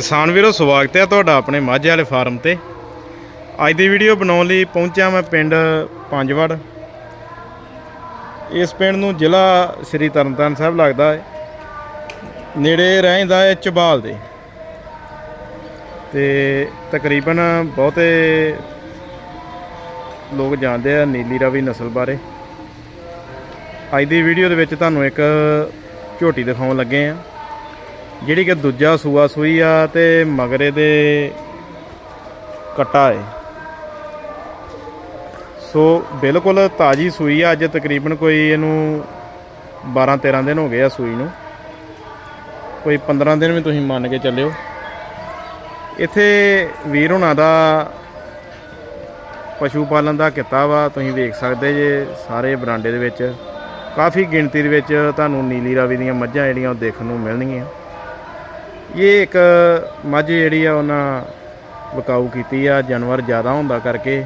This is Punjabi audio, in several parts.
ਕਿਸਾਨ ਵੀਰੋ, ਸਵਾਗਤ ਹੈ ਤੁਹਾਡਾ ਆਪਣੇ ਮਾਝੇ ਵਾਲੇ ਫਾਰਮ ਤੇ। ਅੱਜ ਦੀ ਵੀਡੀਓ ਬਣਾਉਣ ਲਈ ਪਹੁੰਚਿਆ ਮੈਂ ਪਿੰਡ ਪੰਜਵੜ। ਇਸ ਪਿੰਡ ਨੂੰ ਜ਼ਿਲ੍ਹਾ ਸ੍ਰੀ ਤਰਨਤਾਰਨ ਸਾਹਿਬ ਲੱਗਦਾ ਹੈ। ਨੇੜੇ ਰਹਿੰਦਾ ਹੈ ਚਬਾਲ ਦੇ। ਤੇ ਤਕਰੀਬਨ ਬਹੁਤੇ ਲੋਕ ਜਾਣਦੇ ਆ ਨੀਲੀ ਰਾਵੀ ਨਸਲ ਬਾਰੇ। ਅੱਜ ਦੀ ਵੀਡੀਓ ਦੇ ਵਿੱਚ ਤੁਹਾਨੂੰ ਇੱਕ ਝੋਟੀ ਦਿਖਾਉਣ ਲੱਗੇ ਆ ਜਿਹੜੀ ਕਿ ਦੂਜਾ ਸੂਆ ਸੂਈ ਆ ਤੇ ਮਗਰੇ ਦੇ ਕਟਾ ਹੈ ਸੋ ਬਿਲਕੁਲ ਤਾਜੀ ਸੂਈ ਆ, ਅੱਜ ਤਕਰੀਬਨ ਕੋਈ ਇਹਨੂੰ 12 13 ਦਿਨ ਹੋ ਗਏ ਆ ਸੂਈ ਨੂੰ। ਕੋਈ 15 ਦਿਨ ਵੀ ਤੁਸੀਂ ਮੰਨ ਕੇ ਚੱਲਿਓ। ਇੱਥੇ ਵੀਰ ਹੁਣਾਂ ਦਾ ਪਸ਼ੂ ਪਾਲਣ ਦਾ ਕਿੱਤਾ ਵਾ, ਤੁਸੀਂ ਵੇਖ ਸਕਦੇ ਜੇ ਸਾਰੇ ਬਰਾਂਡੇ ਦੇ ਵਿੱਚ। ਕਾਫੀ ਗਿਣਤੀ ਦੇ ਵਿੱਚ ਤੁਹਾਨੂੰ ਨੀਲੀ ਰਾਵੀ ਦੀਆਂ ਮੱਝਾਂ ਜਿਹੜੀਆਂ ਉਹ ਦੇਖਣ ਨੂੰ ਮਿਲਣਗੀਆਂ। ਇਹ ਇੱਕ ਮੱਝ ਜਿਹੜੀ ਆ ਉਹਨਾਂ ਵਿਕਾਊ ਕੀਤੀ ਆ, ਜਾਨਵਰ ਜ਼ਿਆਦਾ ਹੁੰਦਾ ਕਰਕੇ।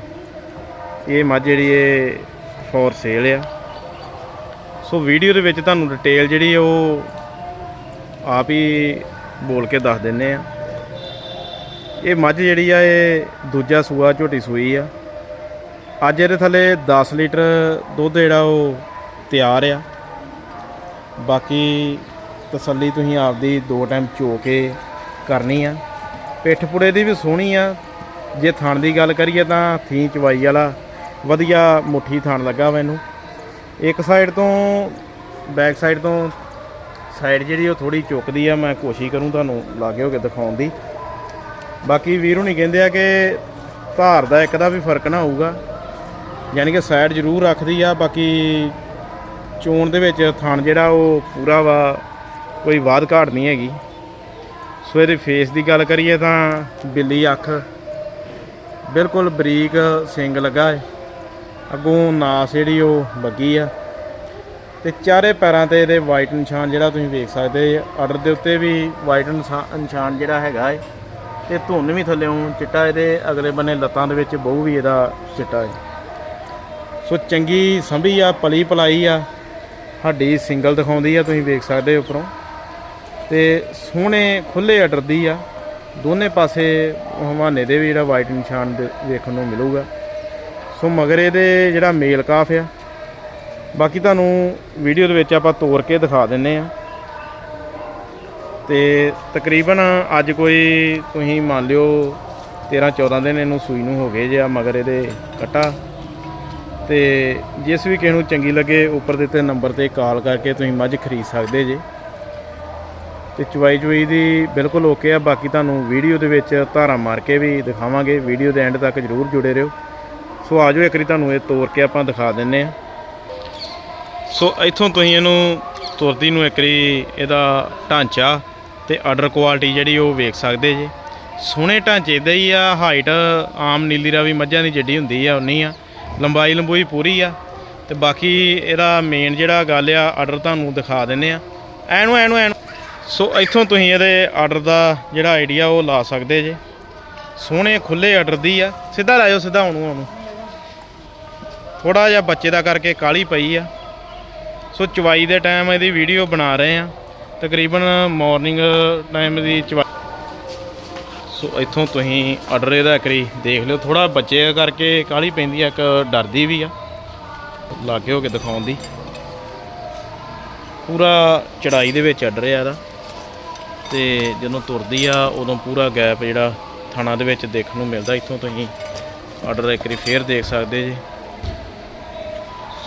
ਇਹ ਮੱਝ ਜਿਹੜੀ ਇਹ ਫੋਰ ਸੇਲ ਆ। ਸੋ ਵੀਡੀਓ ਦੇ ਵਿੱਚ ਤੁਹਾਨੂੰ ਡਿਟੇਲ ਜਿਹੜੀ ਉਹ ਆਪ ਹੀ ਬੋਲ ਕੇ ਦੱਸ ਦਿੰਨੇ ਆ। ਇਹ ਮੱਝ ਜਿਹੜੀ ਆ, ਇਹ ਦੂਜਾ ਸੂਆ ਝੋਟੀ ਸੂਈ ਆ। ਅੱਜ ਇਹਦੇ ਥੱਲੇ 10 ਲੀਟਰ ਦੁੱਧ ਜਿਹੜਾ ਉਹ ਤਿਆਰ ਆ। ਬਾਕੀ ਤਸੱਲੀ ਤੁਸੀਂ ਆਪਦੀ ਦੋ ਟਾਈਮ ਚੋ ਕੇ ਕਰਨੀ ਆ। ਪਿੱਠ ਪੁੜੇ ਦੀ ਵੀ ਸੋਹਣੀ ਆ। ਜੇ ਥਣ ਦੀ ਗੱਲ ਕਰੀਏ ਤਾਂ ਥੀ ਚਵਾਈ ਵਾਲਾ ਵਧੀਆ ਮੁੱਠੀ ਥਣ ਲੱਗਾ ਮੈਨੂੰ। ਇੱਕ ਸਾਈਡ ਤੋਂ ਬੈਕ ਸਾਈਡ ਤੋਂ ਸਾਈਡ ਜਿਹੜੀ ਉਹ ਥੋੜੀ ਚੁੱਕਦੀ ਆ, ਮੈਂ ਕੋਸ਼ਿਸ਼ ਕਰੂੰ ਤੁਹਾਨੂੰ ਲਾਗੇ ਹੋ ਕੇ ਦਿਖਾਉਣ ਦੀ। ਬਾਕੀ ਵੀਰ ਹੁਣੀ ਕਹਿੰਦੇ ਆ ਕਿ ਧਾਰ ਦਾ ਇੱਕ ਦਾ ਵੀ ਫ਼ਰਕ ਨਾ ਹੋਊਗਾ। ਯਾਨੀ ਕਿ ਸਾਈਡ ਜ਼ਰੂਰ ਰੱਖਦੀ ਆ, ਬਾਕੀ ਚੋਣ ਦੇ ਵਿੱਚ ਥਣ ਜਿਹੜਾ ਉਹ ਪੂਰਾ ਵਾ ਕੋਈ ਵਾਧ ਘਾਟ ਨਹੀਂ ਹੈਗੀ। ਸੋ ਇਹਦੇ ਫੇਸ ਦੀ ਗੱਲ ਕਰੀਏ ਤਾਂ ਬਿੱਲੀ ਅੱਖ ਬਿਲਕੁਲ ਬਰੀਕ ਸਿੰਗ ਲੱਗਾ ਹੈ ਅੱਗੋਂ ਨਾਸ ਜਿਹੜੀ ਉਹ ਬੱਗੀ ਆ। ਤੇ ਚਾਰੇ ਪੈਰਾਂ ਤੇ ਇਹਦੇ ਵਾਈਟ ਨਿਸ਼ਾਨ ਜਿਹੜਾ ਤੁਸੀਂ ਵੇਖ ਸਕਦੇ ਆਰਡਰ ਦੇ ਉੱਤੇ ਵੀ ਵਾਈਟ ਨਿਸ਼ਾਨ ਜਿਹੜਾ ਹੈਗਾ ਹੈ ਤੇ ਧੁੰਨ ਵੀ ਥੱਲੇੋਂ ਚਿੱਟਾ ਇਹਦੇ ਅਗਲੇ ਬੰਨੇ ਲੱਤਾਂ ਦੇ ਵਿੱਚ ਬਹੁ ਵੀ ਇਹਦਾ ਚਿੱਟਾ ਹੈ ਸੋ ਚੰਗੀ ਸੰਭੀ ਆ ਪਲੀ ਪਲਾਈ ਆ। ਹੱਡੀ ਸਿੰਗਲ ਦਿਖਾਉਂਦੀ ਆ, ਤੁਸੀਂ ਵੇਖ ਸਕਦੇ ਹੋ ਉੱਪਰੋਂ। ਤੇ ਸੋਹਣੇ ਖੁੱਲੇ ਆਰਡਰ ਦੀ ਆ। ਦੋਨੇ ਪਾਸੇ ਹਵਾਨੇ ਦੇ ਵੀ ਜਿਹੜਾ ਵਾਈਟ ਨਿਸ਼ਾਨ ਦੇ- ਵੇਖਣ ਨੂੰ ਮਿਲੂਗਾ। ਸੋ ਮਗਰ ਇਹਦੇ ਜਿਹੜਾ ਮੇਲ ਕਾਫ ਆ। ਬਾਕੀ ਤੁਹਾਨੂੰ ਵੀਡੀਓ ਦੇ ਵਿੱਚ ਆਪਾਂ ਤੋੜ ਕੇ ਦਿਖਾ ਦਿੰਨੇ ਆ। ਤੇ ਤਕਰੀਬਨ ਅੱਜ ਕੋਈ ਤੁਸੀਂ ਮੰਨ ਲਿਓ 13 14 ਦਿਨ ਇਹਨੂੰ ਸੂਈ ਨੂੰ ਹੋ ਗਏ ਜੇ ਆ ਮਗਰ ਇਹਦੇ ਕਟਾ। ਤੇ ਜਿਸ ਵੀ ਕਿਸੇ ਨੂੰ ਚੰਗੀ ਲੱਗੇ, ਉੱਪਰ ਦਿੱਤੇ ਨੰਬਰ ਤੇ ਕਾਲ ਕਰਕੇ ਤੁਸੀਂ ਮੱਝ ਖਰੀਦ ਸਕਦੇ ਜੇ। ਤੇ ਚਵਾਈ ਚਵਾਈ ਦੀ ਬਿਲਕੁਲ ਓਕੇ ਆ। ਬਾਕੀ ਤੁਹਾਨੂੰ ਵੀਡੀਓ ਦੇ ਵਿੱਚ ਧਾਰਾ ਮਾਰ ਕੇ ਵੀ ਦਿਖਾਵਾਂਗੇ। ਵੀਡੀਓ ਦੇ ਐਂਡ ਤੱਕ ਜਰੂਰ ਜੁੜੇ ਰਹੋ। ਸੋ ਆਜੋ ਇੱਕ ਵਾਰੀ ਤੁਹਾਨੂੰ ਇਹ ਤੋੜ ਕੇ ਆਪਾਂ ਦਿਖਾ ਦਿੰਨੇ ਆ। ਸੋ ਇੱਥੋਂ ਤੁਸੀਂ ਇਹਨੂੰ ਤੁਰਦੀ ਨੂੰ ਇੱਕ ਵਾਰੀ ਇਹਦਾ ਢਾਂਚਾ ਤੇ ਆਰਡਰ ਕੁਆਲਿਟੀ ਜਿਹੜੀ ਉਹ ਵੇਖ ਸਕਦੇ ਜੇ। ਸੋਹਣੇ ਢਾਂਚੇ ਦਾ ਹੀ ਆ। ਹਾਈਟ ਆਮ ਨੀਲੀ ਰਾਵੀ ਮੱਝਾਂ ਦੀ ਜਿੱਡੀ ਹੁੰਦੀ ਆ ਉਨੀ ਆ। ਲੰਬਾਈ ਲੰਬੂਈ ਪੂਰੀ ਆ। ਤੇ ਬਾਕੀ ਇਹਦਾ ਮੇਨ ਜਿਹੜਾ ਗੱਲ ਆ ਆਰਡਰ ਤੁਹਾਨੂੰ ਦਿਖਾ ਦਿੰਨੇ ਆ। ਐਨੂੰ ਐਨੂੰ ਐਨੂੰ ਸੋ ਇੱਥੋਂ ਤੁਸੀਂ ਇਹਦੇ ਆਰਡਰ ਦਾ ਜਿਹੜਾ ਆਈਡੀਆ ਉਹ ਲਾ ਸਕਦੇ ਜੇ। ਸੋਹਣੇ ਖੁੱਲੇ ਆਰਡਰ ਦੀ ਆ। ਸਿੱਧਾ ਲੈ ਸਿੱਧਾ ਉਹਨੂੰ ਉਹਨੂੰ ਥੋੜਾ ਜਿਹਾ ਬੱਚੇ ਦਾ ਕਰਕੇ ਕਾਲੀ ਪਈ ਆ। ਸੋ ਚਵਾਈ ਦੇ ਟਾਈਮ ਇਹਦੀ ਵੀਡੀਓ ਬਣਾ ਰਹੇ ਆ। ਤਕਰੀਬਨ ਮਾਰਨਿੰਗ ਟਾਈਮ ਦੀ ਚਵਾਈ ਸੋ ਇੱਥੋਂ ਤੁਸੀਂ ਆਰਡਰ ਇਹਦਾ ਕਰੀ ਦੇਖ ਲਿਓ। ਥੋੜਾ ਬੱਚੇ ਕਰਕੇ ਕਾਲੀ ਪੈਂਦੀ ਆ, ਇੱਕ ਡਰਦੀ ਵੀ ਆ। ਲਾ ਕੇ ਹੋ ਕੇ ਦਿਖਾਉਣ ਦੀ। ਪੂਰਾ ਚੜਾਈ ਦੇ ਵਿੱਚ ਆਰਡਰ ਆ ਇਹਦਾ। ਤੇ ਜਦੋਂ ਤੁਰਦੀ ਆ, ਉਦੋਂ ਪੂਰਾ ਗੈਪ ਜਿਹੜਾ ਥਾਣਾ ਦੇ ਵਿੱਚ ਦੇਖਣ ਨੂੰ ਮਿਲਦਾ। ਇੱਥੋਂ ਤੁਸੀਂ ਆਰਡਰ ਇੱਕ ਵਾਰੀ ਫੇਰ ਦੇਖ ਸਕਦੇ ਜੀ।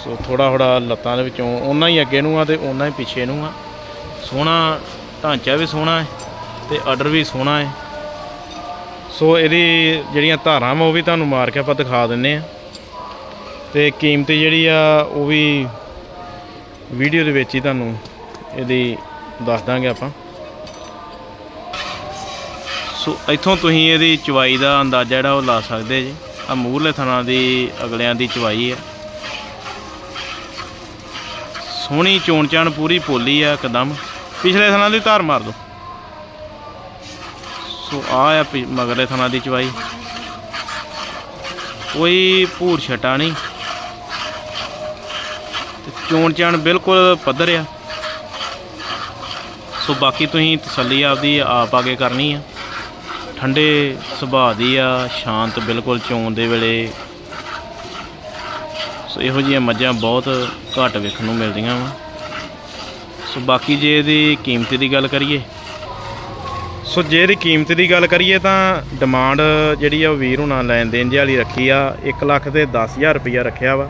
ਸੋ ਥੋੜਾ ਥੋੜਾ ਲੱਤਾਂ ਦੇ ਵਿੱਚੋਂ ਉਹਨਾਂ ਹੀ ਅੱਗੇ ਨੂੰ ਆ ਤੇ ਉਹਨਾਂ ਹੀ ਪਿੱਛੇ ਨੂੰ ਆ। ਸੋਹਣਾ ਢਾਂਚਾ ਵੀ ਸੋਹਣਾ ਹੈ ਤੇ ਆਰਡਰ ਵੀ ਸੋਹਣਾ ਹੈ। ਸੋ ਇਹਦੀ ਜਿਹੜੀਆਂ ਧਾਰਾਂ ਵਾ, ਉਹ ਵੀ ਤੁਹਾਨੂੰ ਮਾਰ ਕੇ ਆਪਾਂ ਦਿਖਾ ਦਿੰਨੇ ਆ। ਤੇ ਕੀਮਤ ਜਿਹੜੀ ਆ, ਉਹ ਵੀ ਵੀਡੀਓ ਦੇ ਵਿੱਚ ਹੀ ਤੁਹਾਨੂੰ ਇਹਦੀ ਦੱਸ ਦਾਂਗੇ ਆਪਾਂ। ਸੋ ਇੱਥੋਂ ਤੁਸੀਂ ਇਹਦੀ ਚਵਾਈ ਦਾ ਅੰਦਾਜ਼ਾ ਜਿਹੜਾ ਉਹ ਲਾ ਸਕਦੇ ਜੀ। ਆ ਮੂਹਰਲੇ ਥਣਾ ਦੀ, ਅਗਲਿਆਂ ਦੀ ਚਵਾਈ ਹੈ ਸੋਹਣੀ ਚੋਣ ਚਾਣ ਪੂਰੀ ਪੋਲੀ ਆ ਇੱਕਦਮ। ਪਿਛਲੇ ਥਣਾ ਦੀ ਧਾਰ ਮਾਰ ਦੋ। ਸੋ ਆ ਆ ਪਿ- ਮਗਰਲੇ ਥਣਾ ਦੀ ਚਵਾਈ। ਕੋਈ ਭੂਰ ਛਟਾ ਨਹੀਂ। ਤੇ ਚੋਣ ਚਾਣ ਬਿਲਕੁਲ ਪੱਧਰ ਆ। ਸੋ ਬਾਕੀ ਤੁਸੀਂ ਤਸੱਲੀ ਆਪਦੀ ਆਪ ਆ ਕੇ ਕਰਨੀ ਆ। ਠੰਡੇ ਸੁਭਾਅ ਦੀ ਆ, ਸ਼ਾਂਤ ਬਿਲਕੁਲ ਚੋਣ ਦੇ ਵੇਲੇ। ਸੋ ਇਹੋ ਜਿਹੀਆਂ ਮੱਝਾਂ ਬਹੁਤ ਘੱਟ ਵੇਖਣ ਨੂੰ ਮਿਲਦੀਆਂ ਵਾ। ਸੋ ਬਾਕੀ ਜੇ ਇਹਦੀ ਕੀਮਤ ਦੀ ਗੱਲ ਕਰੀਏ, ਸੋ ਜੇ ਇਹਦੀ ਕੀਮਤ ਦੀ ਗੱਲ ਕਰੀਏ ਤਾਂ ਡਿਮਾਂਡ ਜਿਹੜੀ ਆ ਉਹ ਵੀਰ ਹੁਣਾਂ ਲੈਣ ਦੇਣ ਦੀ ਵਾਲੀ ਰੱਖੀ ਆ 1 ਲੱਖ ਤੇ 10000 ਰੁਪਈਆ ਰੱਖਿਆ ਵਾ।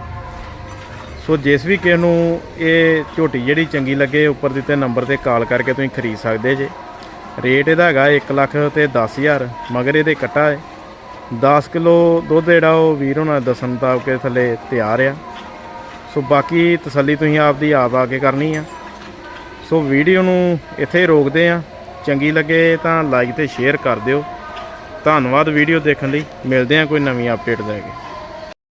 ਸੋ ਜਿਸ ਵੀ ਕਿਸੇ ਨੂੰ ਇਹ ਝੋਟੀ ਜਿਹੜੀ ਚੰਗੀ ਲੱਗੇ, ਉੱਪਰ ਦਿੱਤੇ ਨੰਬਰ ਤੇ ਕਾਲ ਕਰਕੇ ਤੁਸੀਂ ਖਰੀਦ ਸਕਦੇ ਜੇ। ਰੇਟ ਇਹਦਾ ਹੈਗਾ 1 ਲੱਖ ਤੇ 10000 ਮਗਰ ਇਹਦੇ ਕੱਟਾ ਹੈ। 10 ਕਿਲੋ ਦੁੱਧ ਜਿਹੜਾ ਉਹ ਵੀਰ ਉਹਨਾਂ ਦੱਸਣ ਮੁਤਾਬਕ ਕੇ ਥੱਲੇ ਤਿਆਰ ਆ। ਸੋ ਬਾਕੀ ਤਸੱਲੀ ਤੁਸੀਂ ਆਪਦੀ ਆਪ ਆ ਕੇ ਕਰਨੀ ਆ। ਸੋ ਵੀਡੀਓ ਨੂੰ ਇੱਥੇ ਰੋਕਦੇ ਆ। ਚੰਗੀ ਲੱਗੇ ਤਾਂ ਲਾਈਕ ਤੇ ਸ਼ੇਅਰ ਕਰ ਦਿਓ। ਧੰਨਵਾਦ ਵੀਡੀਓ ਦੇਖਣ ਲਈ। ਮਿਲਦੇ ਆ ਕੋਈ ਨਵੀਂ ਅਪਡੇਟ ਲੈ ਕੇ।